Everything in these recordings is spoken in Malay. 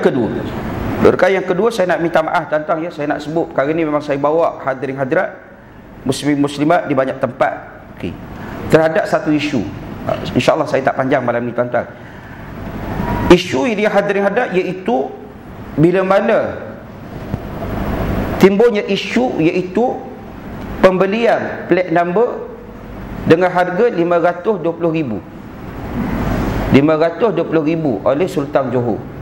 kedua. Perkara yang kedua saya nak minta maaf tentang ya. Saya nak sebut perkara ni memang saya bawa hadirin hadirat muslim muslimat di banyak tempat. Okey. Terhadap satu isu. Insyaallah saya tak panjang malam ni tuan-tuan. Isu ini hadirin hadirat iaitu bila mana timbulnya isu iaitu pembelian plate number dengan harga 520 ribu. 520 ribu oleh Sultan Johor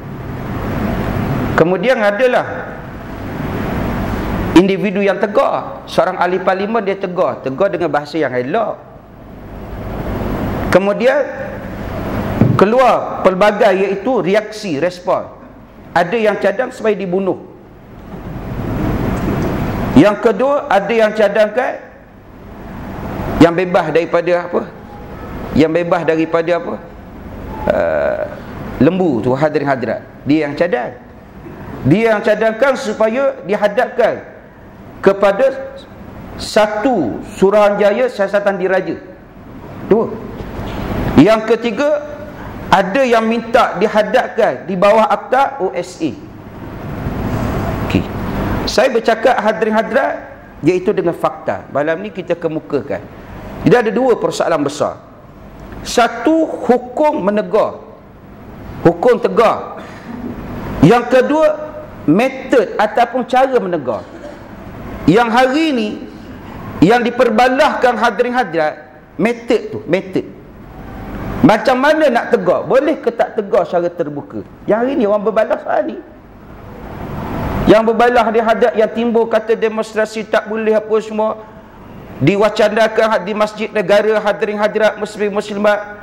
kemudian adalah individu yang tegar. Seorang ahli parlimen dia tegar. Tegar dengan bahasa yang elok. Kemudian keluar pelbagai iaitu reaksi respon. Ada yang cadang supaya dibunuh. Yang kedua ada yang cadangkan yang bebas daripada apa? Yang bebas daripada apa? Uh, lembu tu hadirin hadirat dia yang cadang dia yang cadangkan supaya dihadapkan kepada satu Suruhanjaya siasatan diraja dua yang ketiga ada yang minta dihadapkan di bawah akta OSA okay. saya bercakap hadirin hadirat iaitu dengan fakta malam ni kita kemukakan jadi ada dua persoalan besar. Satu hukum menegar. Hukum tegar. Yang kedua metod ataupun cara menegar. Yang hari ini yang diperbalahkan hadirin hadirat metod tu, metod. Macam mana nak tegar? Boleh ke tak tegar secara terbuka? Yang hari ini orang berbalah hari Yang berbalah di hadap yang timbul kata demonstrasi tak boleh apa semua diwacanakan di masjid negara hadirin hadirat muslim muslimat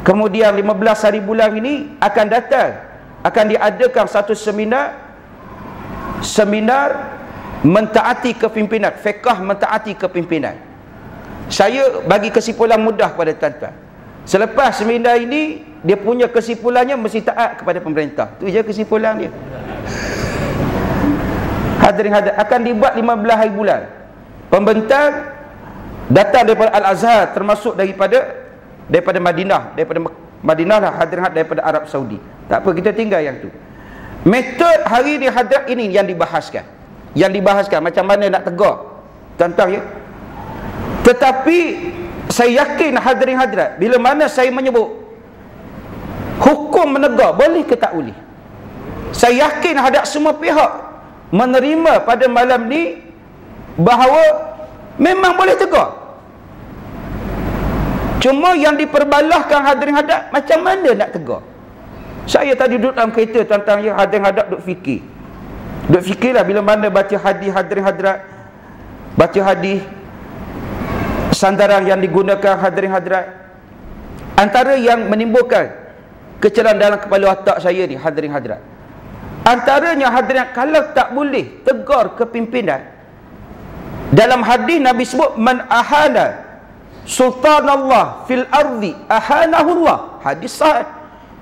kemudian 15 hari bulan ini akan datang akan diadakan satu seminar seminar mentaati kepimpinan fiqah mentaati kepimpinan. Saya bagi kesimpulan mudah pada tuan-tuan. Selepas seminar ini dia punya kesimpulannya mesti taat kepada pemerintah. Itu je kesimpulan dia. Hadirin hadirat akan dibuat 15 hari bulan. Pembentang datang daripada Al-Azhar termasuk daripada daripada Madinah daripada Madinah lah hadirat daripada Arab Saudi. Tak apa kita tinggal yang tu metod hari ni hadrat ini yang dibahaskan yang dibahaskan macam mana nak tegar tentang ya tetapi saya yakin hadirin hadirat bila mana saya menyebut hukum menegar boleh ke tak boleh saya yakin hadap semua pihak menerima pada malam ni bahawa Memang boleh tegur. Cuma yang diperbalahkan hadirin hadap macam mana nak tegur? Saya tadi duduk dalam kereta tentang ya hadirin hadap duduk fikir. Duduk fikirlah bila mana baca hadis hadirin hadrat. Baca hadis sandaran yang digunakan hadirin hadrat. Antara yang menimbulkan kecelahan dalam kepala otak saya ni hadirin hadrat. Antaranya hadirin kalau tak boleh tegur kepimpinan dalam hadis Nabi sebut man ahana sultan Allah fil ardi ahanahullah. Hadis sahih.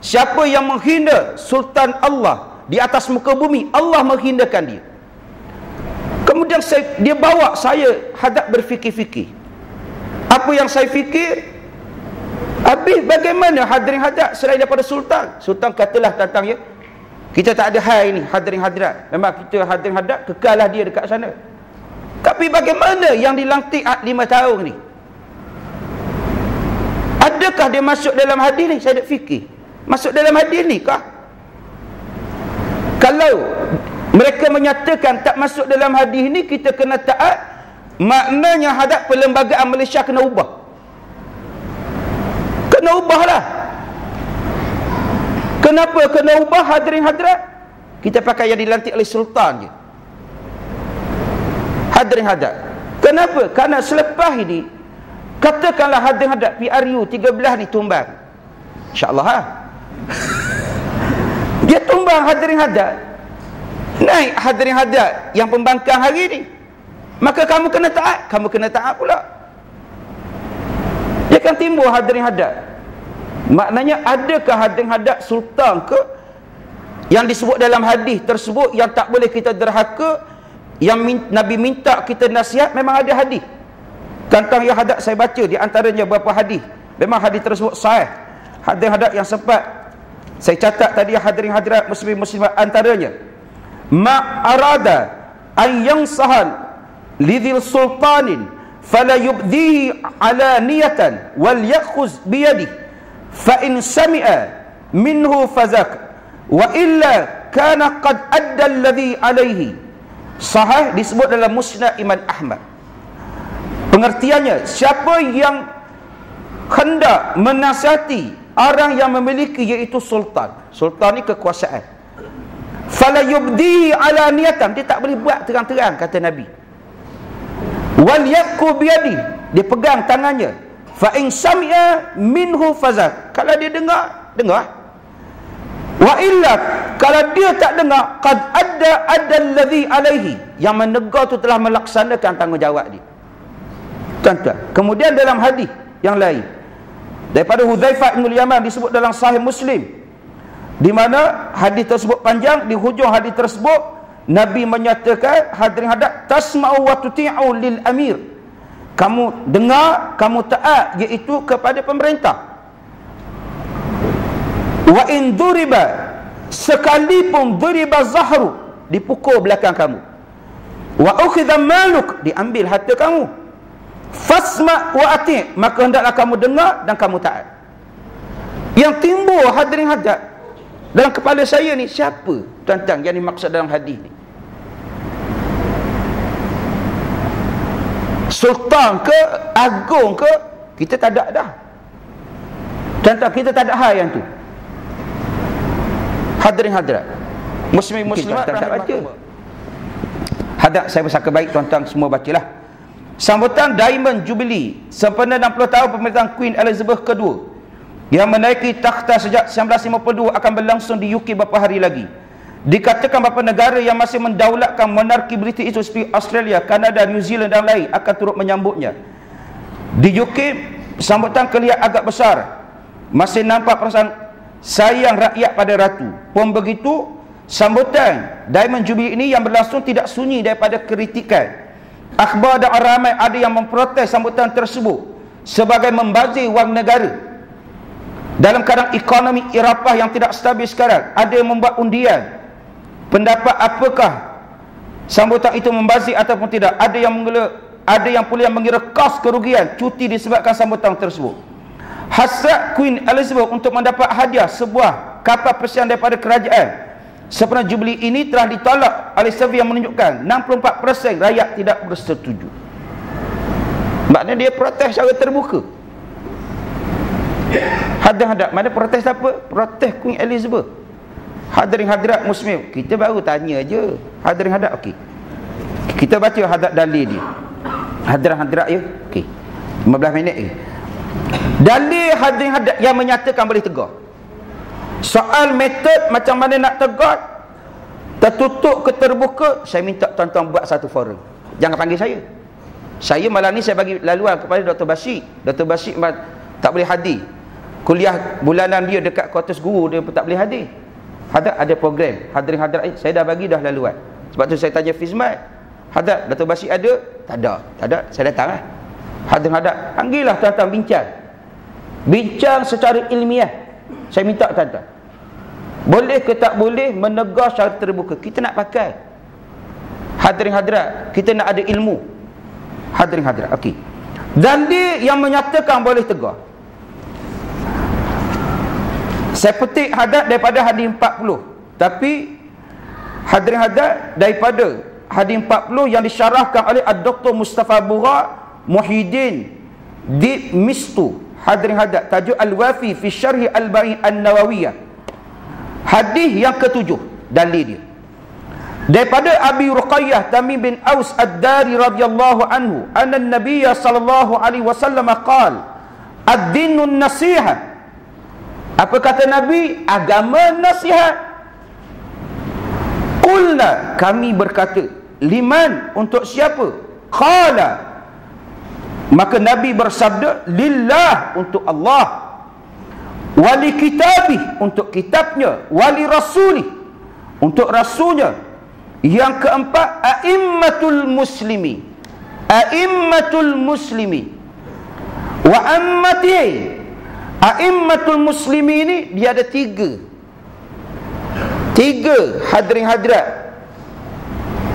Siapa yang menghina sultan Allah di atas muka bumi, Allah menghinakan dia. Kemudian saya, dia bawa saya hadap berfikir-fikir. Apa yang saya fikir? Habis bagaimana hadirin hadap selain daripada sultan? Sultan katalah tentang ya. Kita tak ada hal ini hadirin hadirat. Memang kita hadirin hadap kekallah dia dekat sana. Tapi bagaimana yang dilantik lima tahun ni? Adakah dia masuk dalam hadis ni? Saya nak fikir. Masuk dalam hadis ni kah? Kalau mereka menyatakan tak masuk dalam hadis ni, kita kena taat. Maknanya hadap perlembagaan Malaysia kena ubah. Kena ubahlah. Kenapa kena ubah hadirin hadirat? Kita pakai yang dilantik oleh sultan je hadirin hadap kenapa? kerana selepas ini katakanlah hadirin hadap PRU 13 ni tumbang insyaAllah ha? dia tumbang hadirin hadap naik hadirin hadap yang pembangkang hari ni. Maka kamu kena taat kamu kena taat pula. Dia akan timbul hadirin hadap maknanya adakah hadirin hadap sultan ke? Yang disebut dalam hadis tersebut yang tak boleh kita derhaka yang Nabi minta kita nasihat memang ada hadis. Tentang yang hadap saya baca di antaranya beberapa hadis. Memang hadis tersebut sahih. Hadis hadap yang sempat saya catat tadi hadirin hadirat muslim muslimat antaranya. Ma arada an yansahal lidhil sultanin fala yubdihi ala niyatan wal yakhuz biyadi. Fa in sami'a minhu fazak wa illa kana qad adda alladhi alayhi. Sahih disebut dalam musnad Imam Ahmad. Pengertiannya siapa yang hendak menasihati orang yang memiliki iaitu sultan. Sultan ni kekuasaan. Fala yubdi ala niatan dia tak boleh buat terang-terang kata nabi. Wal yakku biyadi. Dia pegang tangannya. Fa in sami'a minhu fazat kalau dia dengar dengar. Wa illa kalau dia tak dengar qad ada ada alladhi alaihi. Yang menegur tu telah melaksanakan tanggungjawab dia. Tuan-tuan kemudian dalam hadis yang lain daripada Hudzaifah bin Yaman disebut dalam sahih Muslim di mana hadis tersebut panjang di hujung hadis tersebut Nabi menyatakan hadirin hadap tasma'u wa tuti'u lil amir. Kamu dengar kamu taat iaitu kepada pemerintah. Wa in duriba sekalipun duriba zahru dipukul belakang kamu. Wa ukhidha maluk diambil harta kamu fasma wa ati. Maka hendaklah kamu dengar dan kamu taat. Yang timbul hadirin hajat dalam kepala saya ni siapa? Tuan-tuan yang dimaksud dalam hadis ni? Sultan ke agung ke kita tak ada dah. Tuan-tuan kita tak ada hal yang tu. Hadirin hadirat muslim muslimat tak baca. hadap saya bersaka baik tuan-tuan semua bacalah Sambutan Diamond Jubilee sempena 60 tahun pemerintahan Queen Elizabeth II yang menaiki takhta sejak 1952 akan berlangsung di UK beberapa hari lagi. Dikatakan beberapa negara yang masih mendaulatkan monarki British itu seperti Australia, Kanada, New Zealand dan lain akan turut menyambutnya. Di UK, sambutan kelihatan agak besar. Masih nampak perasaan sayang rakyat pada ratu. Pun begitu, sambutan Diamond Jubilee ini yang berlangsung tidak sunyi daripada kritikan Akhbar dan ramai ada yang memprotes sambutan tersebut sebagai membazir wang negara. Dalam keadaan ekonomi Eropah yang tidak stabil sekarang, ada yang membuat undian. Pendapat apakah sambutan itu membazir ataupun tidak? Ada yang mengira, ada yang pula yang mengira kos kerugian cuti disebabkan sambutan tersebut. Hasrat Queen Elizabeth untuk mendapat hadiah sebuah kapal persian daripada kerajaan Sebenarnya jubli ini telah ditolak oleh survey yang menunjukkan 64% rakyat tidak bersetuju. Maknanya dia protes secara terbuka. Hadap-hadap. Mana protes apa? Protes Queen Elizabeth. Hadirin hadirat muslim. Kita baru tanya je. Hadirin hadap. Okey. Kita baca hadap dalil dia. Hadirin hadirat ya. Okey. 15 minit lagi. Dalil hadirin hadap yang menyatakan boleh tegur. Soal metod macam mana nak tegur Tertutup ke terbuka Saya minta tuan-tuan buat satu forum. Jangan panggil saya. Saya malam ni saya bagi laluan kepada Dr. Basyik Dr. Basyik tak boleh hadir. Kuliah bulanan dia dekat kuartus guru Dia pun tak boleh hadir. Ada ada program Hadirin hadirat eh, Saya dah bagi dah laluan. Sebab tu saya tanya Fizmat Hadap Dr. Basyik ada? Tak ada. Tak ada. Saya datang lah. Hadirin hadap Panggillah tuan-tuan bincang. Bincang secara ilmiah. Saya minta tuan-tuan boleh ke tak boleh menegur secara terbuka? Kita nak pakai. Hadirin hadirat kita nak ada ilmu. Hadirin hadirat okey. Dan dia yang menyatakan boleh tegur saya petik hadat daripada hadis 40 tapi hadirin hadirat daripada hadis 40 yang disyarahkan oleh Dr. Mustafa Bura Muhyiddin di Mistu. Hadirin hadirat tajuk Al-Wafi fi Syarhi Al-Ba'in An-Nawawiyah Hadis yang ketujuh dalil dia. Daripada Abi Ruqayyah Tamim bin Aus Ad-Dari radhiyallahu anhu, anna an-nabiy sallallahu alaihi wasallam qaal, "Ad-dinun nasiha." Apa kata Nabi? Agama nasihat. Qulna kami berkata, "Liman untuk siapa?" Qala Maka Nabi bersabda, "Lillah untuk Allah." Wali kitabih untuk kitabnya. Wali rasulih untuk rasulnya. Yang keempat a'immatul muslimi. A'immatul muslimi. Wa ammati a'immatul muslimi ini dia ada tiga. Tiga hadirin hadrat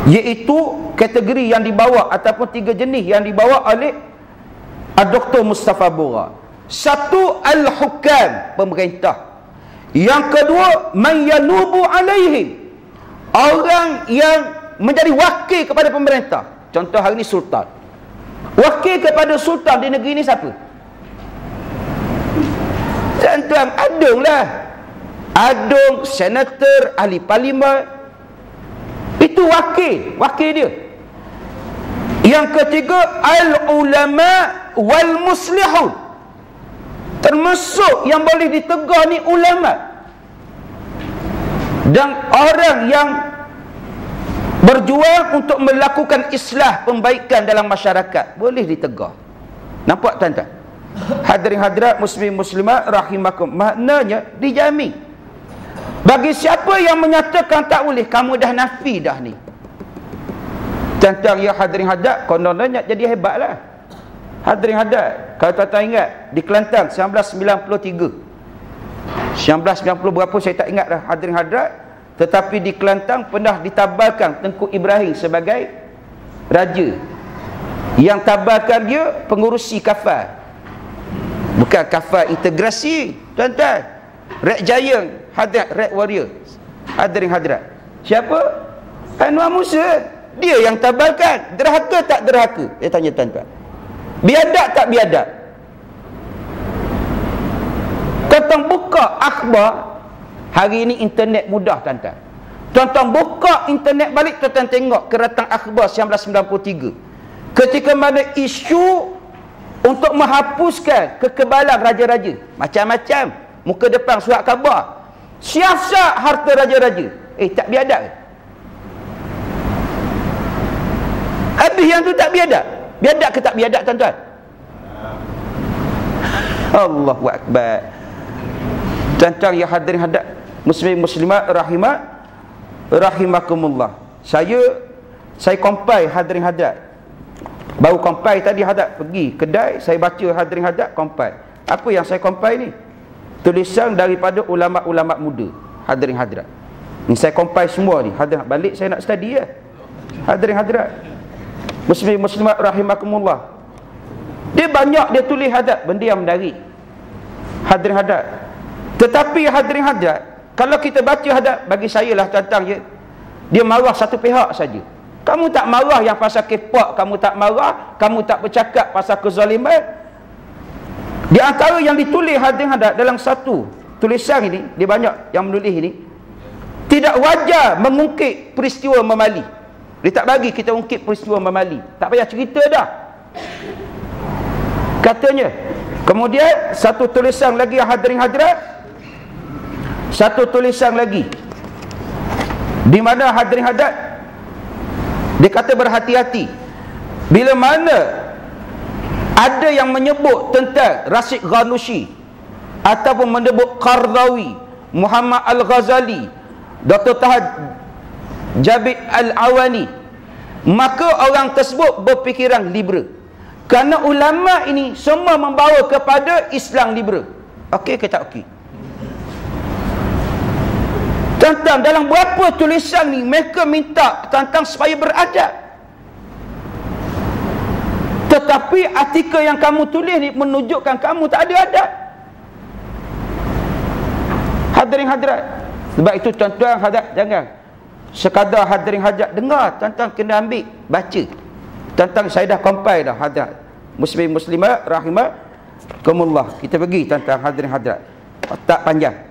iaitu kategori yang dibawa ataupun tiga jenis yang dibawa oleh Dr. Mustafa Bura satu al-hukam pemerintah. Yang kedua man yanubu alaihim. Orang yang menjadi wakil kepada pemerintah. Contoh hari ini sultan. Wakil kepada sultan di negeri ini siapa? Tuan-tuan adung lah. Adung senator ahli parlimen. Itu wakil wakil dia. Yang ketiga al ulama wal muslihun termasuk yang boleh ditegur ni ulama. Dan orang yang berjuang untuk melakukan islah pembaikan dalam masyarakat boleh ditegur. Nampak tuan-tuan? Hadirin hadirat muslim muslimat rahimakum. Maknanya dijamin. Bagi siapa yang menyatakan tak boleh, kamu dah nafi dah ni. Tentang ya hadirin hadat, kononnya jadi hebatlah. Hadirin hadat, kalau tuan-tuan ingat, di Kelantan 1993. 1990 berapa saya tak ingat dah hadirin hadat. Tetapi di Kelantan pernah ditabarkan Tengku Ibrahim sebagai raja. Yang tabarkan dia pengurusi kafar. Bukan kafar integrasi, tuan-tuan. Red Giant hadrat red warrior hadirin hadrat siapa Anwar Musa dia yang tabalkan derhaka tak derhaka dia tanya tuan-tuan biadab tak biadab? Tuan-tuan buka akhbar. Hari ini internet mudah tuan-tuan. Tuan-tuan buka internet balik tuan-tuan tengok keratang akhbar 1993 ketika mana isu untuk menghapuskan kekebalan raja-raja. Macam-macam. Muka depan surat khabar. Siasat harta raja-raja. Eh, tak biadab ke? Habis yang tu tak biadab. Biadab ke tak biadab, tuan-tuan? Allahu Akbar. Tuan-tuan yang hadirin hadap. Muslim muslimat rahimat. Rahimakumullah. Saya, saya kompai hadirin hadap. Baru kompai tadi hadap. Pergi kedai, saya baca hadirin hadap, kompai. Apa yang saya kompai ni? tulisan daripada ulama-ulama muda hadirin hadirat ni saya compile semua ni hadirin balik saya nak study ya hadirin hadirat muslim muslimat rahimakumullah. Dia banyak dia tulis hadat benda yang menarik hadirin hadat tetapi hadirin hadat kalau kita baca hadat bagi saya lah tentang dia dia marah satu pihak saja. Kamu tak marah yang pasal kepak kamu tak marah kamu tak bercakap pasal kezaliman. Di antara yang ditulis hadis hadat dalam satu tulisan ini, dia banyak yang menulis ini. Tidak wajar mengungkit peristiwa memali. Dia tak bagi kita ungkit peristiwa memali. Tak payah cerita dah. Katanya. Kemudian satu tulisan lagi hadirin hadirat. Satu tulisan lagi. Di mana hadirin hadat dia kata berhati-hati. Bila mana ada yang menyebut tentang Rashid Ghanushi ataupun menyebut Qardawi Muhammad Al-Ghazali Dr. Tahad Jabir Al-Awani. Maka orang tersebut berfikiran liberal. Kerana ulama ini semua membawa kepada Islam liberal. Okey ke tak okey? Tentang dalam berapa tulisan ni mereka minta tentang supaya beradab? Tetapi artikel yang kamu tulis ni menunjukkan kamu tak ada adab. Hadirin hadirat. Sebab itu tuan-tuan hadirat jangan sekadar hadirin hajat dengar tuan-tuan kena ambil baca. Tuan-tuan saya dah compile dah hadirat. Muslim muslimat rahimah kumullah. Kita pergi tuan-tuan hadirin hadirat. Tak panjang.